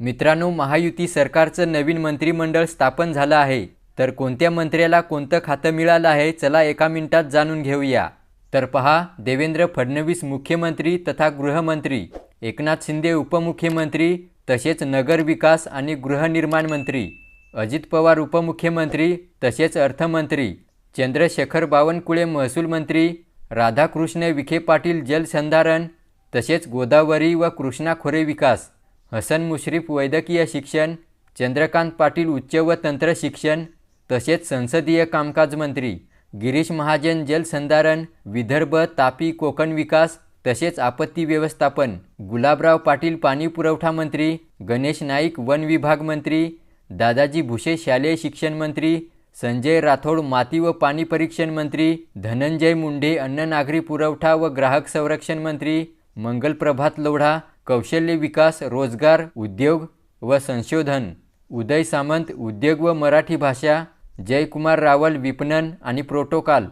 मित्रांनो महायुती सरकारचं नवीन मंत्रिमंडळ स्थापन झालं आहे. तर कोणत्या मंत्र्याला कोणतं खातं मिळालं आहे चला एका मिनिटात जाणून घेऊया. तर पहा देवेंद्र फडणवीस मुख्यमंत्री तथा गृहमंत्री एकनाथ शिंदे उपमुख्यमंत्री तसेच नगरविकास आणि गृहनिर्माण मंत्री अजित पवार उपमुख्यमंत्री तसेच अर्थमंत्री चंद्रशेखर बावनकुळे महसूल मंत्री राधाकृष्ण विखे पाटील जलसंधारण तसेच गोदावरी व कृष्णा खोरे विकास. हसन मुश्रीफ वैद्यकीय शिक्षण चंद्रकांत पाटील उच्च व तंत्र शिक्षण तसेच संसदीय कामकाज मंत्री गिरीश महाजन जलसंधारण विदर्भ तापी कोकण विकास तसेच आपत्ती व्यवस्थापन गुलाबराव पाटील पाणी पुरवठा मंत्री गणेश नाईक वन विभाग मंत्री दादाजी भुसे शालेय शिक्षण मंत्री संजय राठोड माती व पाणी परीक्षण मंत्री धनंजय मुंडे अन्न नागरी पुरवठा व ग्राहक संरक्षण मंत्री मंगलप्रभात लोढा कौशल्य विकास रोजगार उद्योग व संशोधन. उदय सामंत उद्योग व मराठी भाषा जयकुमार रावल विपणन आणि प्रोटोकॉल.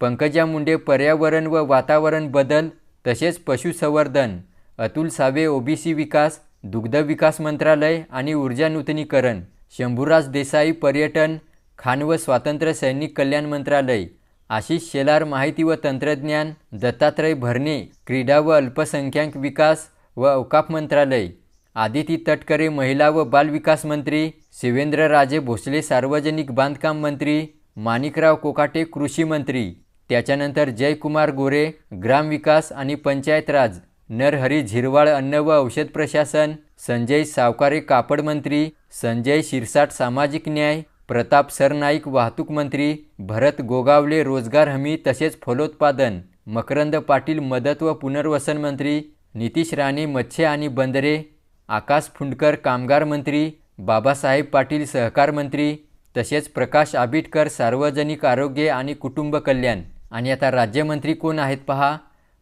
पंकजा मुंडे पर्यावरण व वातावरण बदल तसेच पशुसंवर्धन. अतुल सावे ओबीसी विकास दुग्ध विकास मंत्रालय आणि ऊर्जा नूतनीकरण. शंभूराज देसाई पर्यटन खान व स्वातंत्र्य सैनिक कल्याण मंत्रालय. आशिष शेलार माहिती व तंत्रज्ञान दत्तात्रय भरणे क्रीडा व अल्पसंख्याक विकास व अवकाफ मंत्रालय. आदिती तटकरे महिला व बाल विकास मंत्री शिवेंद्रराजे भोसले सार्वजनिक बांधकाम मंत्री माणिकराव कोकाटे कृषी मंत्री. त्याच्यानंतर जयकुमार गोरे ग्रामविकास आणि पंचायत राज. नरहरी झिरवाळ अन्न व औषध प्रशासन. संजय सावकारे कापड मंत्री. संजय शिरसाट सामाजिक न्याय. प्रताप सरनाईक वाहतूक मंत्री. भरत गोगावले रोजगार हमी तसेच फलोत्पादन. मकरंद पाटील मदत व पुनर्वसन मंत्री. नितीश राणे मत्स्य आणि बंदरे आकाश फुंडकर कामगार मंत्री बाबासाहेब पाटील सहकार मंत्री तसेच प्रकाश आबिटकर सार्वजनिक आरोग्य आणि कुटुंब कल्याण. आणि आता राज्यमंत्री कोण आहेत पहा?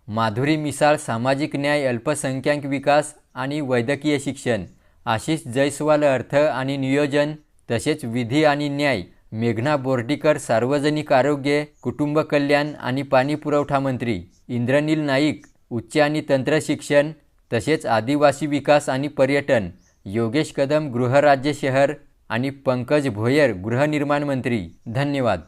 माधुरी मिसाळ सामाजिक न्याय अल्पसंख्याक विकास आणि वैद्यकीय शिक्षण. आशिष जयस्वाल अर्थ आणि नियोजन तसेच विधी आणि न्याय. मेघना बोर्डीकर सार्वजनिक आरोग्य कुटुंब कल्याण आणि पाणी पुरवठा मंत्री. इंद्रनील नाईक उच्च आणि तंत्र शिक्षण तसेच आदिवासी विकास आणि पर्यटन योगेश कदम गृहराज्य शहर आणि पंकज भोयर गृहनिर्माण मंत्री. धन्यवाद.